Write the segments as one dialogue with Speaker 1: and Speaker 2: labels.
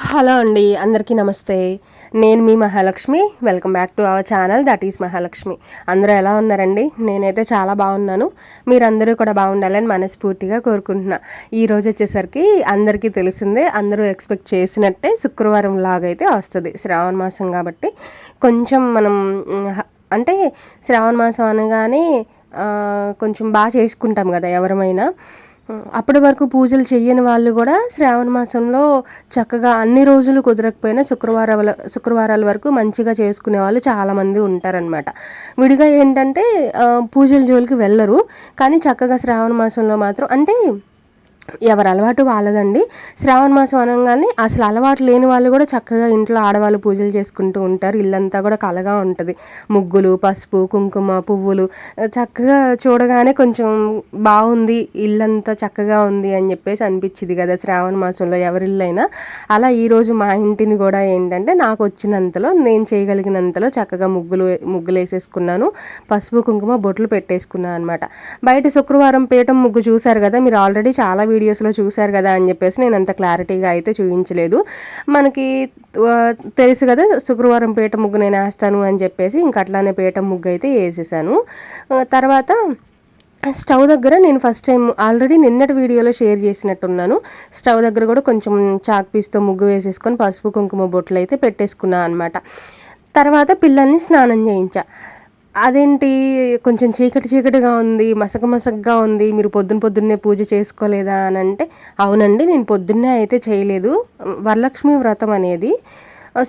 Speaker 1: Hello అండి అందరికీ నమస్తే. నేను మీ Mahalakshmi. Welcome back to our channel that is Mahalakshmi. అందరూ ఎలా ఉన్నారండి? నేనైతే చాలా బాగున్నాను. మీరందరూ కూడా బాగుండాలని మనస్ఫూర్తిగా కోరుకుంటున్నా. ఈరోజు వచ్చేసరికి అందరికీ తెలిసిందే అందరూ ఎక్స్పెక్ట్ చేసినట్టే శుక్రవారం లాగైతే వస్తుంది శ్రావణ మాసం కాబట్టి. కొంచెం మనం అంటే శ్రావణ మాసం అనగానే కొంచెం బాగా చేసుకుంటాం కదా ఎవరమైనా. అప్పటి వరకు పూజలు చేయని వాళ్ళు కూడా శ్రావణ మాసంలో చక్కగా అన్ని రోజులు కుదరకపోయినా శుక్రవారాల శుక్రవారాల వరకు మంచిగా చేసుకునే వాళ్ళు చాలామంది ఉంటారనమాట విడిగా ఏంటంటే పూజల జోలికి వెళ్ళరు. కానీ చక్కగా శ్రావణ మాసంలో మాత్రం అంటే ఎవరి అలవాటు వాళ్ళదండి. శ్రావణ మాసం అనగానే అసలు అలవాటు లేని వాళ్ళు కూడా చక్కగా ఇంట్లో ఆడవాళ్ళు పూజలు చేసుకుంటూ ఉంటారు. ఇల్లంతా కూడా కలగా ఉంటుంది. ముగ్గులు పసుపు కుంకుమ పువ్వులు చక్కగా చూడగానే కొంచెం బాగుంది ఇల్లంతా చక్కగా ఉంది అని చెప్పేసి అనిపించింది కదా శ్రావణ మాసంలో ఎవరిల్లైనా. అలా ఈరోజు మా ఇంటిని కూడా ఏంటంటే నాకు వచ్చినంతలో నేను చేయగలిగినంతలో చక్కగా ముగ్గులు ముగ్గులు వేసేసుకున్నాను. పసుపు కుంకుమ బొట్లు పెట్టేసుకున్నాను అనమాట బయట శుక్రవారం పీఠం ముగ్గు చూశారు కదా మీరు ఆల్రెడీ చాలా వీడియోస్లో చూశారు కదా అని చెప్పేసి నేను అంత క్లారిటీగా అయితే చూపించలేదు. మనకి తెలుసు కదా శుక్రవారం పీట ముగ్గు నేను వేస్తాను అని చెప్పేసి ఇంక అట్లానే పీట ముగ్గు అయితే వేసేసాను. తర్వాత స్టవ్ దగ్గర నేను ఫస్ట్ టైం ఆల్రెడీ నిన్నటి వీడియోలో షేర్ చేసినట్టున్నాను. స్టవ్ దగ్గర కూడా కొంచెం చాక్ పీస్తో ముగ్గు వేసేసుకొని పసుపు కుంకుమ బొట్లు అయితే పెట్టేసుకున్నాను అనమాట తర్వాత పిల్లల్ని స్నానం చేయించా. అదేంటి? కొంచెం చీకటి చీకటిగా ఉంది మసక మసకగా ఉంది మీరు పొద్దున పొద్దున్నే పూజ చేసుకోలేదా అని అంటే అవునండి నేను పొద్దున్నే అయితే చేయలేదు. వరలక్ష్మి వ్రతం అనేది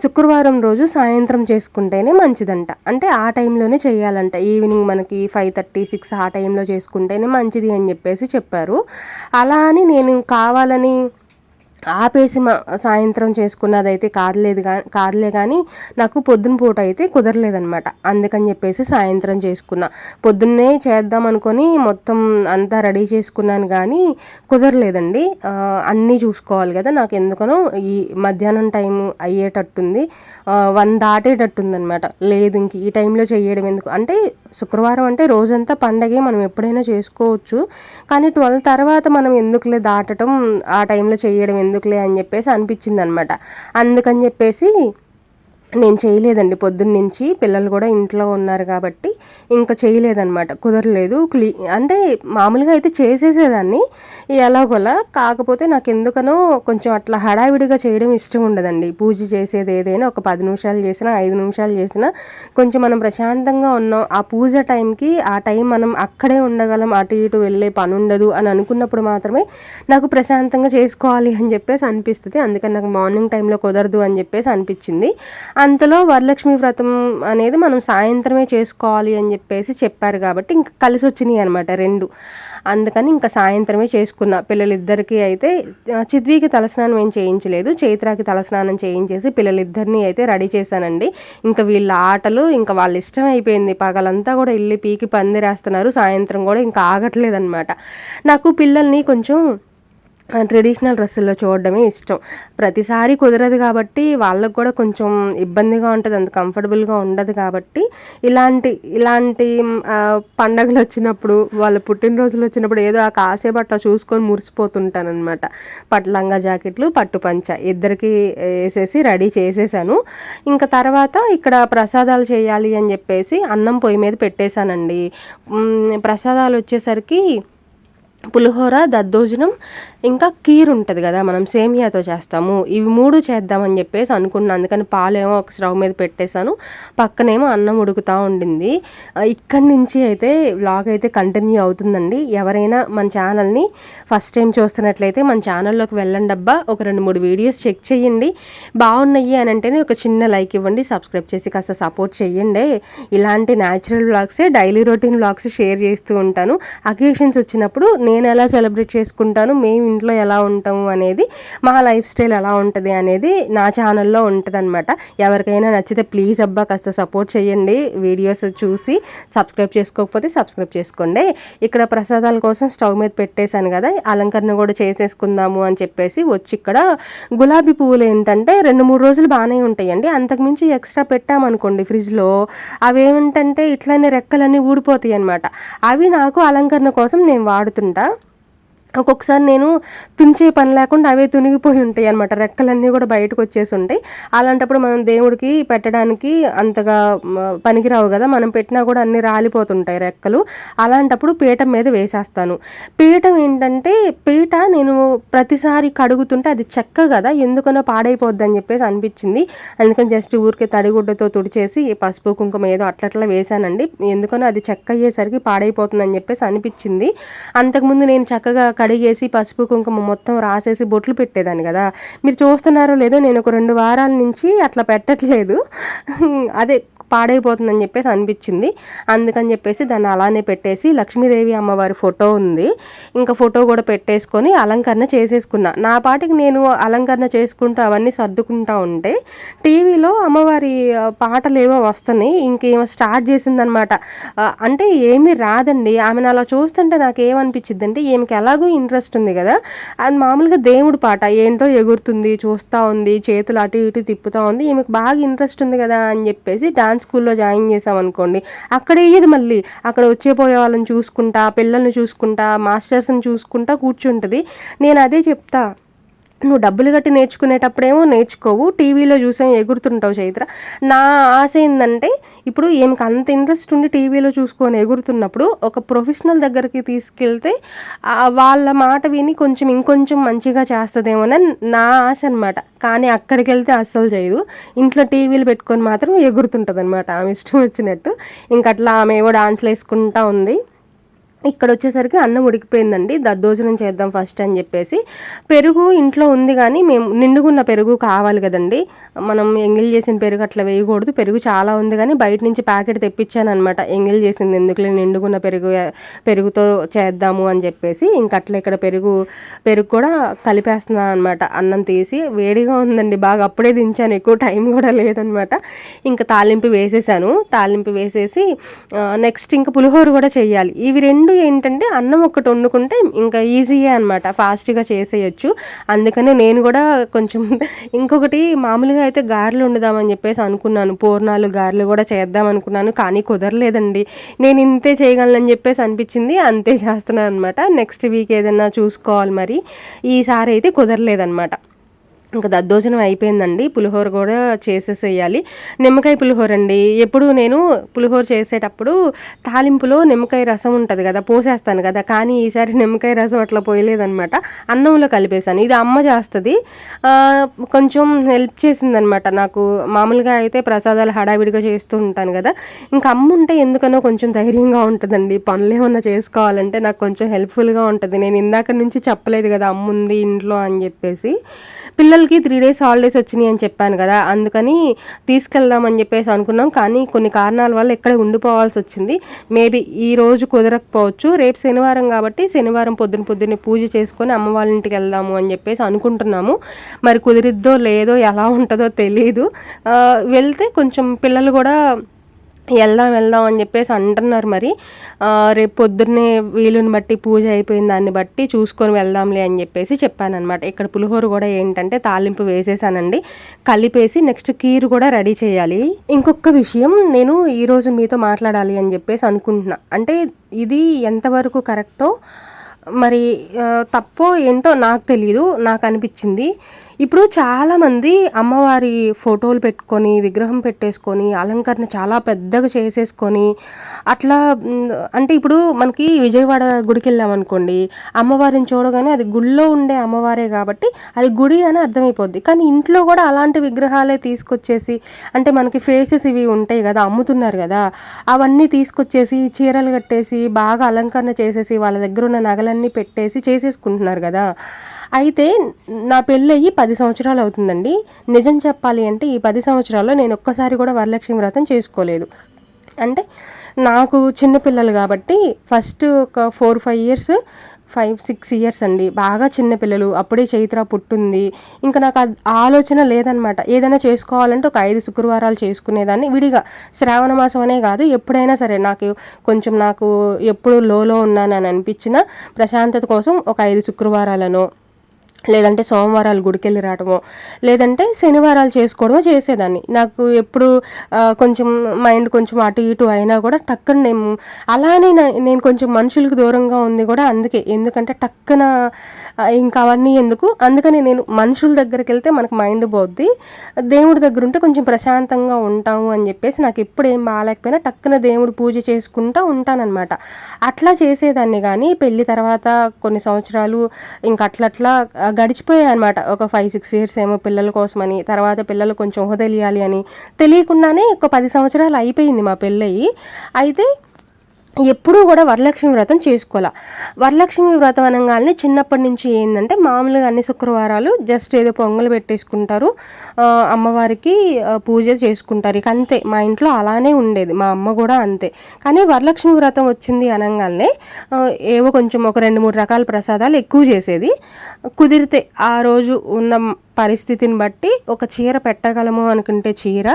Speaker 1: శుక్రవారం రోజు సాయంత్రం చేసుకుంటేనే మంచిదంట. అంటే ఆ టైంలోనే చేయాలంట. ఈవినింగ్ మనకి ఫైవ్ థర్టీ సిక్స్ ఆ టైంలో చేసుకుంటేనే మంచిది అని చెప్పేసి చెప్పారు. అలా అని నేను కావాలని ఆపేసి మా సాయంత్రం చేసుకున్నదైతే కాదులేదు కా కాదులే కానీ నాకు పొద్దున పూట అయితే కుదరలేదనమాట అందుకని చెప్పేసి సాయంత్రం చేసుకున్నా. పొద్దున్నే చేద్దాం అనుకొని మొత్తం అంతా రెడీ చేసుకున్నాను కానీ కుదరలేదండి. అన్నీ చూసుకోవాలి కదా నాకు ఎందుకనో ఈ మధ్యాహ్నం టైం అయ్యేటట్టుంది. వన్ దాటేటట్టుందనమాట లేదు ఇంక ఈ టైంలో చేయడం ఎందుకు? అంటే శుక్రవారం అంటే రోజంతా పండగే మనం ఎప్పుడైనా చేసుకోవచ్చు. కానీ ట్వెల్వ్ తర్వాత మనం ఎందుకులే దాటడం ఆ టైంలో చేయడం ఎందుకు ఎందుకులే అని చెప్పేసి అనిపించింది అనమాట అందుకని చెప్పేసి నేను చేయలేదండి. పొద్దున్న నుంచి పిల్లలు కూడా ఇంట్లో ఉన్నారు కాబట్టి ఇంకా చేయలేదన్నమాట. కుదరలేదు. క్లీ అంటే మామూలుగా అయితే చేసేసేదాన్ని. ఎలాగోలా కాకపోతే నాకు ఎందుకనో కొంచెం అట్లా హడావిడిగా చేయడం ఇష్టం ఉండదండి. పూజ చేసేది ఏదైనా ఒక పది నిమిషాలు చేసినా ఐదు నిమిషాలు చేసినా కొంచెం మనం ప్రశాంతంగా ఉన్నాం. ఆ పూజ టైంకి ఆ టైం మనం అక్కడే ఉండగలం. అటు ఇటు వెళ్ళే పని ఉండదు అని అనుకున్నప్పుడు మాత్రమే నాకు ప్రశాంతంగా చేసుకోవాలి అని చెప్పేసి అనిపిస్తుంది. అందుకని నాకు మార్నింగ్ టైంలో కుదరదు అని చెప్పేసి అనిపించింది. అంతలో వరలక్ష్మి వ్రతం అనేది మనం సాయంత్రమే చేసుకోవాలి అని చెప్పేసి చెప్పారు కాబట్టి ఇంకా కలిసి వచ్చినాయి అనమాట రెండు. అందుకని ఇంకా సాయంత్రమే చేసుకున్నా. పిల్లలిద్దరికీ అయితే ఆ, చిద్వికి తలస్నానం ఏం చేయించలేదు. చైత్రాకి తలస్నానం చేయించేసి పిల్లలిద్దరిని అయితే రెడీ చేశానండి. ఇంకా వీళ్ళ ఆటలు ఇంకా వాళ్ళ ఇష్టం అయిపోయింది. పగలంతా కూడా వెళ్ళి పీకి పందిరేస్తున్నారు. సాయంత్రం కూడా ఇంకా ఆగట్లేదు అనమాట నాకు పిల్లల్ని కొంచెం ట్రెడిషనల్ డ్రెస్సుల్లో చూడడమే ఇష్టం. ప్రతిసారి కుదరదు కాబట్టి వాళ్ళకు కూడా కొంచెం ఇబ్బందిగా ఉంటుంది అంత కంఫర్టబుల్గా ఉండదు కాబట్టి ఇలాంటి ఇలాంటి పండగలు వచ్చినప్పుడు వాళ్ళ పుట్టినరోజులు వచ్చినప్పుడు ఏదో ఆ కాసేపు అట్లా చూసుకొని మురిసిపోతుంటానమాట పట్లంగా జాకెట్లు పట్టు పంచ ఇద్దరికి వేసేసి రెడీ చేసేసాను. ఇంకా తర్వాత ఇక్కడ ప్రసాదాలు చేయాలి అని చెప్పేసి అన్నం పొయ్యి మీద పెట్టేశానండి. ప్రసాదాలు వచ్చేసరికి పులిహోర దద్దోజనం ఇంకా కీర్ ఉంటుంది కదా మనం సేమియాతో చేస్తాము. ఇవి మూడు చేద్దామని చెప్పేసి అనుకున్నాను అందుకని పాలేమో ఒక స్టవ్ మీద పెట్టేశాను. పక్కనేమో అన్నం ఉడుకుతూ ఉండింది. ఇక్కడి నుంచి అయితే వ్లాగ్ అయితే కంటిన్యూ అవుతుందండి. ఎవరైనా మన ఛానల్ని ఫస్ట్ టైం చూస్తున్నట్లయితే మన ఛానల్లోకి వెళ్ళండి అబ్బా. ఒక రెండు మూడు వీడియోస్ చెక్ చేయండి. బాగున్నాయి అని అంటేనే ఒక చిన్న లైక్ ఇవ్వండి. సబ్స్క్రైబ్ చేసి కాస్త సపోర్ట్ చేయండి. ఇలాంటి న్యాచురల్ వ్లాగ్సే డైలీ రొటీన్ వ్లాగ్స్ షేర్ చేస్తూ ఉంటాను. అకేషన్స్ వచ్చినప్పుడు నేను ఎలా సెలబ్రేట్ చేసుకుంటాను మేము ఇంట్లో ఎలా ఉంటాము అనేది మా లైఫ్ స్టైల్ ఎలా ఉంటుంది అనేది నా ఛానల్లో ఉంటుంది అనమాట ఎవరికైనా నచ్చితే ప్లీజ్ అబ్బా కాస్త సపోర్ట్ చేయండి వీడియోస్ చూసి సబ్స్క్రైబ్ చేసుకోకపోతే సబ్స్క్రైబ్ చేసుకోండి. ఇక్కడ ప్రసాదాల కోసం స్టవ్ మీద పెట్టేశాను కదా అలంకరణ కూడా చేసేసుకుందాము అని చెప్పేసి వచ్చి ఇక్కడ గులాబీ పువ్వులు ఏంటంటే రెండు మూడు రోజులు బాగానే ఉంటాయండి. అంతకుమించి ఎక్స్ట్రా పెట్టామనుకోండి ఫ్రిడ్జ్లో అవి ఏమిటంటే ఇట్లానే రెక్కలన్నీ ఊడిపోతాయి అనమాట అవి నాకు అలంకరణ కోసం నేను వాడుతుంటా. ఒక్కొక్కసారి నేను తుంచే పని లేకుండా అవే తునిగిపోయి ఉంటాయి అనమాట రెక్కలన్నీ కూడా బయటకు వచ్చేసి ఉంటాయి. అలాంటప్పుడు మనం దేవుడికి పెట్టడానికి అంతగా పనికిరావు కదా. మనం పెట్టినా కూడా అన్ని రాలిపోతుంటాయి రెక్కలు. అలాంటప్పుడు పీఠం మీద వేసేస్తాను. పీఠం ఏంటంటే పీట నేను ప్రతిసారి కడుగుతుంటే అది చెక్క కదా ఎందుకనో పాడైపోద్ది అని చెప్పేసి అనిపించింది. అందుకని జస్ట్ ఊరికే తడిగుడ్డతో తుడిచేసి పసుపు కుంకుమ ఏదో అట్లట్లా వేశానండి. ఎందుకనో అది చెక్క అయ్యేసరికి పాడైపోతుందని చెప్పేసి అనిపించింది. అంతకుముందు నేను చక్కగా కడిగేసి పసుపు కుంకుమ మొత్తం రాసేసి బొట్లు పెట్టేదాన్ని కదా. మీరు చూస్తున్నారో లేదో నేను ఒక రెండు వారాల నుంచి అట్లా పెట్టట్లేదు. అదే పాడైపోతుందని చెప్పేసి అనిపించింది. అందుకని చెప్పేసి దాన్ని అలానే పెట్టేసి లక్ష్మీదేవి అమ్మవారి ఫోటో ఉంది. ఇంకా ఫోటో కూడా పెట్టేసుకొని అలంకరణ చేసేసుకున్నా. నా పాటికి నేను అలంకరణ చేసుకుంటూ అవన్నీ సర్దుకుంటా ఉంటే టీవీలో అమ్మవారి పాటలు ఏవో వస్తున్నాయి. ఇంకేమో స్టార్ట్ చేసిందనమాట. అంటే ఏమీ రాదండి. ఆమెను అలా చూస్తుంటే నాకు ఏమనిపించింది అంటే ఈమెకి ఎలాగో ఇంట్రెస్ట్ ఉంది కదా. అది మామూలుగా దేవుడు పాట. ఏంటో ఎగురుతుంది చూస్తూ ఉంది చేతులు అటు ఇటు తిప్పుతూ ఉంది. ఈమెకు బాగా ఇంట్రెస్ట్ ఉంది కదా అని చెప్పేసి డాన్స్ స్కూల్లో జాయిన్ చేసాం అనుకోండి అక్కడ వేయదు మళ్ళీ. అక్కడ వచ్చే పోయే వాళ్ళని చూసుకుంటా పిల్లల్ని చూసుకుంటా మాస్టర్స్ని చూసుకుంటా కూర్చుంటుంది. నేను అదే చెప్తా. నువ్వు డబ్బులు కట్టి నేర్చుకునేటప్పుడేమో నేర్చుకోవు టీవీలో చూసే ఎగురుతుంటావు చైత్ర. నా ఆశ ఏంటంటే ఇప్పుడు ఏమికి అంత ఇంట్రెస్ట్ ఉండి టీవీలో చూసుకొని ఎగురుతున్నప్పుడు ఒక ప్రొఫెషనల్ దగ్గరికి తీసుకెళ్తే వాళ్ళ మాట విని కొంచెం ఇంకొంచెం మంచిగా చేస్తుందేమోనని నా ఆశ అనమాట కానీ అక్కడికి వెళ్తే అస్సలు చేయదు. ఇంట్లో టీవీలు పెట్టుకొని మాత్రం ఎగురుతుంటుంది అనమాట ఆమె ఇష్టం వచ్చినట్టు. ఇంక అట్లా ఆమె ఏవో డాన్స్లు వేసుకుంటా ఉంది. ఇక్కడ వచ్చేసరికి అన్నం ఉడికిపోయిందండి. దద్దోజనం చేద్దాం ఫస్ట్ అని చెప్పేసి. పెరుగు ఇంట్లో ఉంది కానీ మేము నిండుగున్న పెరుగు కావాలి కదండి. మనం ఎంగిల్ చేసిన పెరుగు అట్లా వేయకూడదు. పెరుగు చాలా ఉంది కానీ బయట నుంచి ప్యాకెట్ తెప్పించాను అనమాట ఎంగిల్ చేసింది ఎందుకులే నిండుగున్న పెరుగు పెరుగుతో చేద్దాము అని చెప్పేసి. ఇంక అట్లా ఇక్కడ పెరుగు పెరుగు కూడా కలిపేస్తున్నాను అనమాట అన్నం తీసి వేడిగా ఉందండి. బాగా అప్పుడే దించాను. ఎక్కువ టైం కూడా లేదనమాట ఇంకా తాలింపు వేసేసాను. తాలింపు వేసేసి నెక్స్ట్ ఇంకా పులిహోర కూడా చేయాలి ఇవి రెండు ఏంటంటే అన్నం ఒకటి వండుకుంటే ఇంకా ఈజీయే అనమాట ఫాస్ట్గా చేసేయచ్చు. అందుకనే నేను కూడా కొంచెం ఇంకొకటి మామూలుగా అయితే గారెలు వండుదామని చెప్పేసి అనుకున్నాను. పూర్ణాలు గారెలు కూడా చేద్దాం అనుకున్నాను కానీ కుదరలేదండి. నేను ఇంతే చేయగలనని చెప్పేసి అనిపించింది అంతే చేస్తున్నాను అనమాట నెక్స్ట్ వీక్ ఏదైనా చూసుకోవాలి మరి. ఈసారి అయితే కుదరలేదన్నమాట. ఇంకా దద్దోజనం అయిపోయిందండి. పులిహోర కూడా చేసేసేయాలి. నిమ్మకాయ పులిహోర అండి. ఎప్పుడు నేను పులిహోర చేసేటప్పుడు తాలింపులో నిమ్మకాయ రసం ఉంటుంది కదా పోసేస్తాను కదా. కానీ ఈసారి నిమ్మకాయ రసం అట్లా పోయలేదనమాట అన్నంలో కలిపేశాను. ఇది అమ్మ చేస్తుంది. కొంచెం హెల్ప్ చేసిందనమాట నాకు. మామూలుగా అయితే ప్రసాదాలు హడావిడిగా చేస్తూ ఉంటాను కదా. ఇంకా అమ్మ ఉంటే ఎందుకనో కొంచెం ధైర్యంగా ఉంటుందండి. పనులు ఏమన్నా చేసుకోవాలంటే నాకు కొంచెం హెల్ప్ఫుల్గా ఉంటుంది. నేను ఇందాక నుంచి చెప్పలేదు కదా అమ్మ ఉంది ఇంట్లో అని చెప్పేసి. పిల్లలు పిల్లలకి త్రీ డేస్ హాలిడేస్ వచ్చినాయి అని చెప్పాను కదా అందుకని తీసుకెళ్దామని చెప్పేసి అనుకున్నాం. కానీ కొన్ని కారణాల వల్ల ఇక్కడే ఉండిపోవాల్సి వచ్చింది. మేబీ ఈ రోజు కుదరకపోవచ్చు. రేపు శనివారం కాబట్టి శనివారం పొద్దున పొద్దున్నే పూజ చేసుకొని అమ్మ వాళ్ళ ఇంటికి వెళ్దాము అని చెప్పేసి అనుకుంటున్నాము. మరి కుదిరిద్దో లేదో ఎలా ఉంటుందో తెలియదు వెళ్తే కొంచెం పిల్లలు కూడా వెళ్దాం వెళ్దాం అని చెప్పేసి అంటున్నారు మరి. రేపు పొద్దున్నే వీలుని బట్టి పూజ అయిపోయిన దాన్ని బట్టి చూసుకొని వెళ్దాంలే అని చెప్పేసి చెప్పాను అనమాట ఇక్కడ పులిహోర కూడా ఏంటంటే తాలింపు వేసేసానండి. కలిపేసి నెక్స్ట్ కీరు కూడా రెడీ చేయాలి. ఇంకొక విషయం నేను ఈరోజు మీతో మాట్లాడాలి అని చెప్పేసి అనుకుంటున్నా. అంటే ఇది ఎంతవరకు కరెక్టో మరి తప్పో ఏంటో నాకు తెలియదు నాకు అనిపించింది. ఇప్పుడు చాలామంది అమ్మవారి ఫోటోలు పెట్టుకొని విగ్రహం పెట్టేసుకొని అలంకరణ చాలా పెద్దగా చేసేసుకొని అట్లా అంటే ఇప్పుడు మనకి విజయవాడ గుడికి వెళ్ళామనుకోండి అమ్మవారిని చూడగానే అది గుళ్ళో ఉండే అమ్మవారే కాబట్టి అది గుడి అని అర్థమైపోద్ది. కానీ ఇంట్లో కూడా అలాంటి విగ్రహాలే తీసుకొచ్చేసి అంటే మనకి ఫేసెస్ ఇవి ఉంటాయి కదా అమ్ముతున్నారు కదా అవన్నీ తీసుకొచ్చేసి చీరలు కట్టేసి బాగా అలంకరణ చేసేసి వాళ్ళ దగ్గర ఉన్న నగల అన్నీ పెట్టేసి చేసేసుకుంటున్నారు కదా. అయితే నా పెళ్ళయి పది సంవత్సరాలు అవుతుందండి. నిజం చెప్పాలి అంటే ఈ పది సంవత్సరాల్లో నేను ఒక్కసారి కూడా వరలక్ష్మి వ్రతం చేసుకోలేదు. అంటే నాకు చిన్నపిల్లలు కాబట్టి ఫస్ట్ ఒక four five years five six years అండి. బాగా చిన్నపిల్లలు అప్పుడే చైత్ర పుట్టింది. ఇంకా నాకు ఆలోచన లేదనమాట. ఏదైనా చేసుకోవాలంటే ఒక ఐదు శుక్రవారాలు చేసుకునేదాన్ని. విడిగా శ్రావణ మాసం అనే కాదు ఎప్పుడైనా సరే నాకు కొంచెం నాకు ఎప్పుడు లోలో ఉన్నానని అనిపించిన ప్రశాంతత కోసం ఒక ఐదు శుక్రవారాలను లేదంటే సోమవారాలు గుడికెళ్ళి రావడమో లేదంటే శనివారాలు చేసుకోవడమో చేసేదాన్ని. నాకు ఎప్పుడు కొంచెం మైండ్ కొంచెం అటు ఇటు అయినా కూడా టక్కన నేను అలానే నేను కొంచెం మనుషులకు దూరంగా ఉంది కూడా అందుకే. ఎందుకంటే టక్కన ఇంకా అవన్నీ ఎందుకు? అందుకని నేను మనుషుల దగ్గరికి వెళ్తే మనకు మైండ్ పోద్ది. దేవుడి దగ్గర ఉంటే కొంచెం ప్రశాంతంగా ఉంటాము అని చెప్పేసి నాకు ఎప్పుడు ఏం బాగాలేకపోయినా టక్కన దేవుడు పూజ చేసుకుంటా ఉంటానన్నమాట. అట్లా చేసేదాన్ని కానీ పెళ్ళి తర్వాత కొన్ని సంవత్సరాలు ఇంకా అట్లా అట్లా గడిచిపోయాయి అనమాట ఒక ఫైవ్ సిక్స్ ఇయర్స్ ఏమో పిల్లల కోసమని తర్వాత పిల్లలు కొంచెం ఊహ తెలియాలి అని తెలియకుండానే ఒక పది సంవత్సరాలు అయిపోయింది మా పెళ్ళయి. అయితే ఎప్పుడూ కూడా వరలక్ష్మి వ్రతం చేసుకోవాలా. వరలక్ష్మి వ్రతం అనగానే చిన్నప్పటి నుంచి ఏంటంటే మామూలుగా అన్ని శుక్రవారాలు జస్ట్ ఏదో పొంగలు పెట్టేసుకుంటారు. అమ్మవారికి పూజ చేసుకుంటారు. ఇక అంతే. మా ఇంట్లో అలానే ఉండేది. మా అమ్మ కూడా అంతే. కానీ వరలక్ష్మి వ్రతం వచ్చింది అనగానే ఏవో కొంచెం ఒక రెండు మూడు రకాల ప్రసాదాలు ఎక్కువ చేసేది. కుదిరితే ఆ రోజు ఉన్న పరిస్థితిని బట్టి ఒక చీర పెట్టగలము అనుకుంటే చీర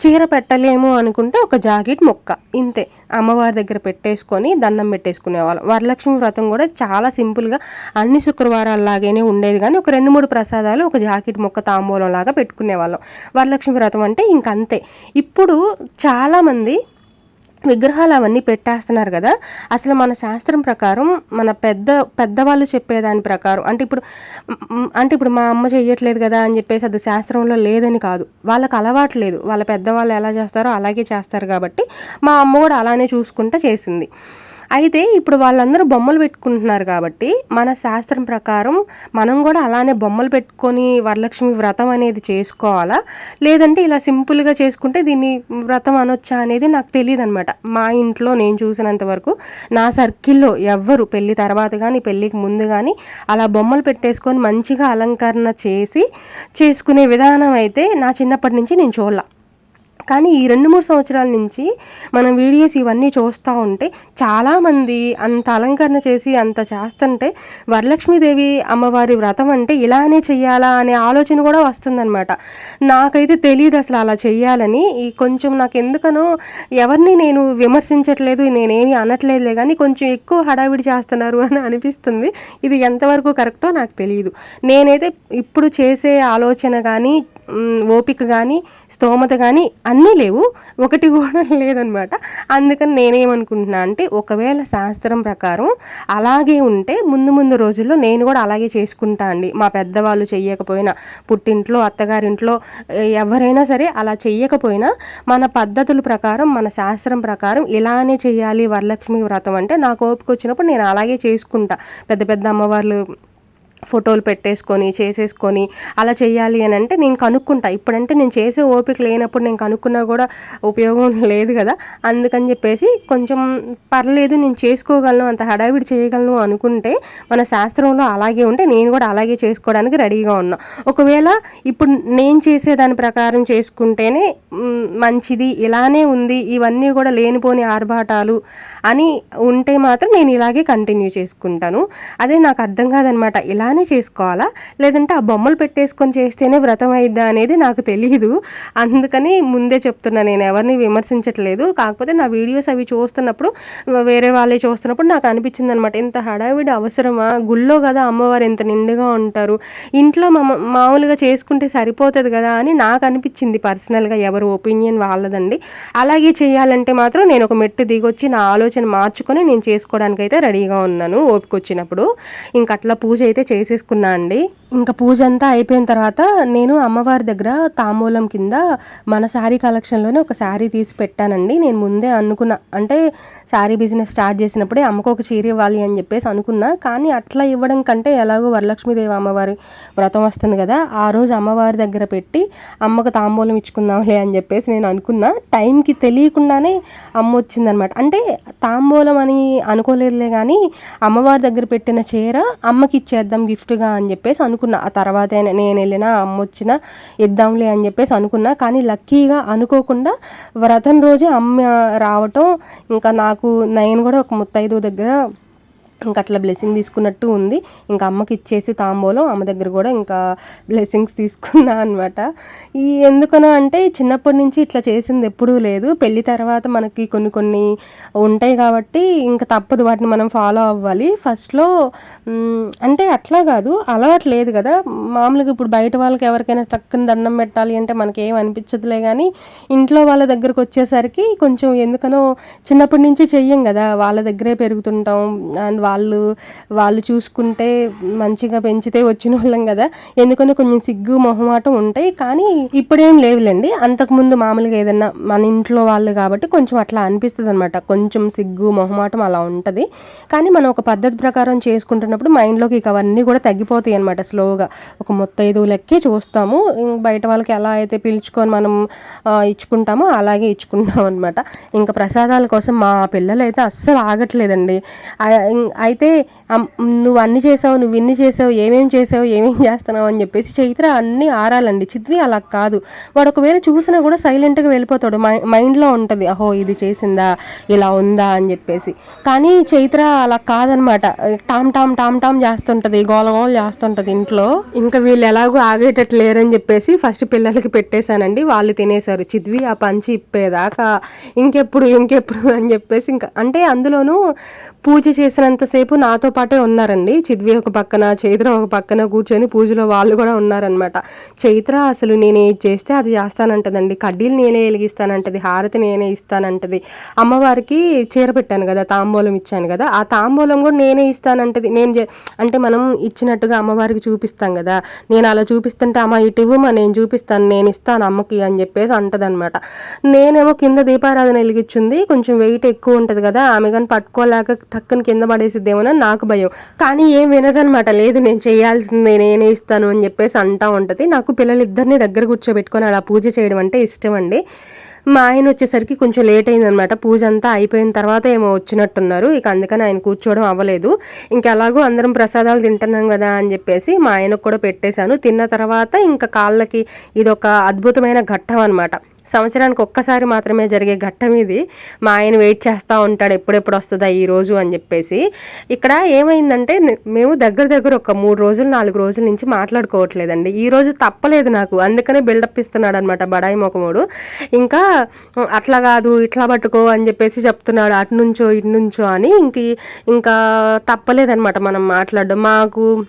Speaker 1: చీర పెట్టలేము అనుకుంటే ఒక జాకెట్ మొక్క. ఇంతే. అమ్మవారి దగ్గర పెట్టేసుకొని దండం పెట్టేసుకునేవాళ్ళం వరలక్ష్మి వ్రతం కూడా చాలా సింపుల్గా అన్ని శుక్రవారాల లాగానే ఉండేది కానీ ఒక రెండు మూడు ప్రసాదాలు ఒక జాకెట్ మొక్క తాంబూలం లాగా పెట్టుకునేవాళ్ళం వరలక్ష్మి వ్రతం అంటే ఇంకంతే. ఇప్పుడు చాలామంది విగ్రహాలు అవన్నీ పెట్టేస్తున్నారు కదా. అసలు మన శాస్త్రం ప్రకారం మన పెద్ద పెద్దవాళ్ళు చెప్పేదాని ప్రకారం అంటే ఇప్పుడు అంటే ఇప్పుడు మా అమ్మ చెయ్యట్లేదు కదా అని చెప్పేసి అది శాస్త్రంలో లేదని కాదు. వాళ్ళకి అలవాటు లేదు. వాళ్ళ పెద్దవాళ్ళు ఎలా చేస్తారో అలాగే చేస్తారు కాబట్టి మా అమ్మ కూడా అలానే చూసుకుంటా చేసింది. అయితే ఇప్పుడు వాళ్ళందరూ బొమ్మలు పెట్టుకుంటున్నారు కాబట్టి మన శాస్త్రం ప్రకారం మనం కూడా అలానే బొమ్మలు పెట్టుకొని వరలక్ష్మి వ్రతం అనేది చేసుకోవాలా? లేదంటే ఇలా సింపుల్గా చేసుకుంటే దీన్ని వ్రతం అనొచ్చా అనేది నాకు తెలియదు అనమాట మా ఇంట్లో నేను చూసినంత వరకు నా సర్కిల్లో ఎవ్వరు పెళ్ళి తర్వాత కానీ పెళ్ళికి ముందు కానీ అలా బొమ్మలు పెట్టేసుకొని మంచిగా అలంకరణ చేసి చేసుకునే విధానం అయితే నా చిన్నప్పటి నుంచి నేను చూడాల. కానీ ఈ రెండు మూడు సంవత్సరాల నుంచి మనం వీడియోస్ ఇవన్నీ చూస్తూ ఉంటే చాలామంది అంత అలంకరణ చేసి అంత చేస్తుంటే వరలక్ష్మీదేవి అమ్మవారి వ్రతం అంటే ఇలానే చెయ్యాలా అనే ఆలోచన కూడా వస్తుందన్నమాట. నాకైతే తెలియదు అసలు అలా చెయ్యాలని. ఈ కొంచెం నాకు ఎందుకనో ఎవరిని నేను విమర్శించట్లేదు నేనేమి అనట్లేదులే కానీ కొంచెం ఎక్కువ హడావిడి చేస్తున్నారు అని అనిపిస్తుంది. ఇది ఎంతవరకు కరెక్టో నాకు తెలియదు నేనైతే ఇప్పుడు చేసే ఆలోచన కానీ ఓపిక కానీ స్తోమత కానీ అన్నీ లేవు ఒకటి కూడా లేదనమాట. అందుకని నేనేమనుకుంటున్నా అంటే ఒకవేళ శాస్త్రం ప్రకారం అలాగే ఉంటే ముందు ముందు రోజుల్లో నేను కూడా అలాగే చేసుకుంటా అండి. మా పెద్దవాళ్ళు చెయ్యకపోయినా పుట్టింట్లో అత్తగారింట్లో ఎవరైనా సరే అలా చెయ్యకపోయినా మన పద్ధతుల ప్రకారం మన శాస్త్రం ప్రకారం ఇలానే చేయాలి వరలక్ష్మి వ్రతం అంటే నాకు ఓపిక వచ్చినప్పుడు నేను అలాగే చేసుకుంటా. పెద్ద పెద్ద అమ్మవార్లు ఫోటోలు పెట్టేసుకొని చేసేసుకొని అలా చేయాలి అని అంటే నేను కనుక్కుంటా. ఇప్పుడంటే నేను చేసే ఓపిక లేనప్పుడు నేను కనుక్కున్నా కూడా ఉపయోగం లేదు కదా. అందుకని చెప్పేసి కొంచెం పర్లేదు నేను చేసుకోగలను అంత హడావిడి చేయగలను అనుకుంటే మన శాస్త్రంలో అలాగే ఉంటే నేను కూడా అలాగే చేసుకోవడానికి రెడీగా ఉన్నా. ఒకవేళ ఇప్పుడు నేను చేసే దాని ప్రకారం చేసుకుంటేనే మంచిది ఇలానే ఉంది ఇవన్నీ కూడా లేనిపోని ఆర్భాటాలు అని ఉంటే మాత్రం నేను ఇలాగే కంటిన్యూ చేసుకుంటాను. అదే నాకు అర్థం కాదనమాట. ఇలా అలానే చేసుకోవాలా? లేదంటే ఆ బొమ్మలు పెట్టేసుకొని చేస్తేనే వ్రతం అయిద్దా అనేది నాకు తెలియదు అందుకని ముందే చెప్తున్నా నేను ఎవరిని విమర్శించట్లేదు. కాకపోతే నా వీడియోస్ అవి చూస్తున్నప్పుడు వేరే వాళ్ళే చూస్తున్నప్పుడు నాకు అనిపించింది అనమాట ఇంత హడావిడి అవసరమా? గుళ్ళో కదా అమ్మవారు ఎంత నిండుగా ఉంటారు. ఇంట్లో మా- మామూలుగా చేసుకుంటే సరిపోతుంది కదా అని నాకు అనిపించింది పర్సనల్గా ఎవరి ఒపీనియన్ వాళ్ళదండి. అలాగే చేయాలంటే మాత్రం నేను ఒక మెట్టు దిగొచ్చి నా ఆలోచన మార్చుకొని నేను చేసుకోవడానికి అయితే రెడీగా ఉన్నాను ఓపిక వచ్చినప్పుడు ఇంక అట్లా పూజ అయితే చేసేసుకున్నా అండి. ఇంకా పూజ అంతా అయిపోయిన తర్వాత నేను అమ్మవారి దగ్గర తాంబూలం కింద మన శారీ కలెక్షన్లోనే ఒక శారీ తీసి పెట్టానండి. నేను ముందే అనుకున్నా అంటే శారీ బిజినెస్ స్టార్ట్ చేసినప్పుడే అమ్మకు ఒక చీర ఇవ్వాలి అని చెప్పేసి అనుకున్నా. కానీ అట్లా ఇవ్వడం కంటే ఎలాగో వరలక్ష్మీదేవి అమ్మవారి వ్రతం వస్తుంది కదా ఆ రోజు అమ్మవారి దగ్గర పెట్టి అమ్మకు తాంబూలం ఇచ్చుకుందాంలే అని చెప్పేసి నేను అనుకున్నా. టైంకి తెలియకుండానే అమ్మ వచ్చిందనమాట. అంటే తాంబూలం అని అనుకోలేదులే కానీ అమ్మవారి దగ్గర పెట్టిన చీర అమ్మకి ఇచ్చేద్దాం గిఫ్ట్గా అని చెప్పేసి అనుకున్నా. ఆ తర్వాత నేను వెళ్ళినా అమ్మ వచ్చినా ఇద్దాంలే అని చెప్పేసి అనుకున్నా. కానీ లక్కీగా అనుకోకుండా వ్రతం రోజే అమ్మ రావటం ఇంకా నాకు నేను కూడా ఒక ముత్తైదు దగ్గర ఇంకా అట్లా బ్లెస్సింగ్ తీసుకున్నట్టు ఉంది. ఇంకా అమ్మకి ఇచ్చేసి తాంబూలం అమ్మ దగ్గర కూడా ఇంకా బ్లెస్సింగ్స్ తీసుకున్నా అనమాట ఈ ఎందుకనో అంటే చిన్నప్పటి నుంచి ఇట్లా చేసింది ఎప్పుడూ లేదు. పెళ్ళి తర్వాత మనకి కొన్ని కొన్ని ఉంటాయి కాబట్టి ఇంకా తప్పదు వాటిని మనం ఫాలో అవ్వాలి. ఫస్ట్లో అంటే అట్లా కాదు అలవాటు లేదు కదా. మామూలుగా ఇప్పుడు బయట వాళ్ళకి ఎవరికైనా టక్కున దండం పెట్టాలి అంటే మనకి ఏం అనిపించదులే కానీ ఇంట్లో వాళ్ళ దగ్గరకు వచ్చేసరికి కొంచెం ఎందుకనో చిన్నప్పటి నుంచి చెయ్యం కదా. వాళ్ళ దగ్గరే పెరుగుతుంటాం అండ్ వాళ్ళు వాళ్ళు చూసుకుంటే మంచిగా పెంచితే వచ్చిన వాళ్ళం కదా. ఎందుకని కొంచెం సిగ్గు మొహమాటం ఉంటాయి. కానీ ఇప్పుడేం లేవులేండి. అంతకుముందు మామూలుగా ఏదన్నా మన ఇంట్లో వాళ్ళు కాబట్టి కొంచెం అట్లా అనిపిస్తుంది అనమాట కొంచెం సిగ్గు మొహమాటం అలా ఉంటుంది. కానీ మనం ఒక పద్ధతి ప్రకారం చేసుకుంటున్నప్పుడు మైండ్లోకి ఇక అవన్నీ కూడా తగ్గిపోతాయి అనమాట స్లోగా. ఒక మొత్తైదు లెక్కే చూస్తాము. బయట వాళ్ళకి ఎలా అయితే పిలుచుకొని మనం ఇచ్చుకుంటామో అలాగే ఇచ్చుకుంటాం అనమాట ఇంకా ప్రసాదాల కోసం మా పిల్లలు అయితే అస్సలు ఆగట్లేదండి. అయితే నువ్వు అన్ని చేసావు నువ్వు ఇన్ని చేసావు ఏమేమి చేసావు ఏమేం చేస్తున్నావు అని చెప్పేసి చైత్ర అన్ని ఆరాలండి. చిత్వి అలా కాదు. వాడు ఒకవేళ చూసినా కూడా సైలెంట్గా వెళ్ళిపోతాడు. మై మైండ్లో ఉంటుంది అహో ఇది చేసిందా ఇలా ఉందా అని చెప్పేసి. కానీ చైత్ర అలా కాదనమాట. టామ్ టామ్ టామ్ టామ్ చేస్తుంటుంది గోల చేస్తుంటుంది చేస్తుంటది ఇంట్లో. ఇంకా వీళ్ళు ఎలాగో ఆగేటట్లు లేరని చెప్పేసి ఫస్ట్ పిల్లలకి పెట్టేశానండి. వాళ్ళు తినేశారు. చిద్వి ఆ పంచి ఇప్పేదాకా ఇంకెప్పుడు ఇంకెప్పుడు అని చెప్పేసి ఇంకా అంటే అందులోనూ పూజ చేసినంత సేపు నాతో పాటే ఉన్నారండి. చిద్వి ఒక పక్కన చైత్ర ఒక పక్కన కూర్చొని పూజలో వాళ్ళు కూడా ఉన్నారనమాట చైత్ర అసలు నేను ఏది చేస్తే అది చేస్తానంటదండి. కడ్డీలు నేనే వెలిగిస్తానంటది హారతి నేనే ఇస్తానంటది. అమ్మవారికి చీర పెట్టాను కదా తాంబూలం ఇచ్చాను కదా ఆ తాంబూలం కూడా నేనే ఇస్తానంటది. నేను చే- అంటే మనం ఇచ్చినట్టుగా అమ్మవారికి చూపిస్తాం కదా. నేను అలా చూపిస్తుంటే అమ్మ ఇటు ఇవ్వమా నేను చూపిస్తాను నేను ఇస్తాను అమ్మకి అని చెప్పేసి అంటదనమాట నేనేమో కింద దీపారాధన వెలిగించింది. కొంచెం వెయిట్ ఎక్కువ ఉంటుంది కదా ఆమె కానీ పట్టుకోలేక టక్కుని కింద పడేసిద్దేమోనని నాకు భయం. కానీ ఏం వినదనమాట. లేదు నేను చేయాల్సిందే నేనే ఇస్తాను అని చెప్పేసి అంటా ఉంటుంది. నాకు పిల్లలు ఇద్దరిని దగ్గర కూర్చోబెట్టుకొని అలా పూజ చేయడం అంటే ఇష్టం అండి. మా ఆయన వచ్చేసరికి కొంచెం లేట్ అయిందనమాట. పూజ అంతా అయిపోయిన తర్వాత ఏమో వచ్చినట్టున్నారు. ఇక అందుకని ఆయన కూర్చోవడం అవ్వలేదు. ఇంకా ఎలాగో అందరం ప్రసాదాలు తింటున్నాం కదా అని చెప్పేసి మా ఆయనకు కూడా పెట్టేశాను. తిన్న తర్వాత ఇంకా కాళ్ళకి ఇది ఒక అద్భుతమైన ఘట్టం అనమాట సంవత్సరానికి ఒక్కసారి మాత్రమే జరిగే ఘట్టం ఇది. మా ఆయన వెయిట్ చేస్తూ ఉంటాడు ఎప్పుడెప్పుడు వస్తుందా ఈ రోజు అని చెప్పేసి. ఇక్కడ ఏమైందంటే మేము దగ్గర దగ్గర ఒక మూడు రోజులు నాలుగు రోజుల నుంచి మాట్లాడుకోవట్లేదండి. ఈ రోజు తప్పలేదు నాకు. అందుకనే బిల్డప్ ఇస్తున్నాడు అనమాట బడాయి మొకముడు ఇంకా అట్లా కాదు ఇట్లా పట్టుకో అని చెప్పేసి చెప్తున్నాడు. అటు నుంచో ఇటు నుంచో అని ఇంక ఇంకా తప్పలేదనమాట మనం మాట్లాడడం. మాకు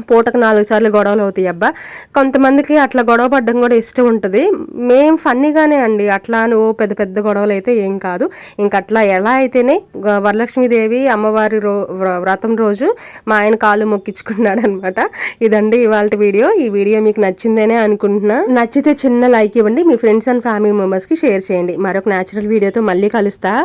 Speaker 1: పూటకు నాలుగు సార్లు గొడవలు అవుతాయి అబ్బా. కొంతమందికి అట్లా గొడవ పడడం కూడా ఇష్టం ఉంటుంది. మేం ఫన్నీగానే అండి. అట్లా నువ్వు పెద్ద పెద్ద గొడవలు అయితే ఏం కాదు. ఇంకా అట్లా ఎలా అయితేనే వరలక్ష్మీదేవి అమ్మవారి రో వ్ర- వ్రతం రోజు మా ఆయన కాళ్ళు మొక్కించుకున్నాడు అనమాట ఇదండి ఇవాళ వీడియో. ఈ వీడియో మీకు నచ్చిందేనే అనుకుంటున్నా. నచ్చితే చిన్న లైక్ ఇవ్వండి. మీ ఫ్రెండ్స్ అండ్ ఫ్యామిలీ మెంబర్స్కి షేర్ చేయండి. మరొక న్యాచురల్ వీడియోతో మళ్ళీ కలుస్తా.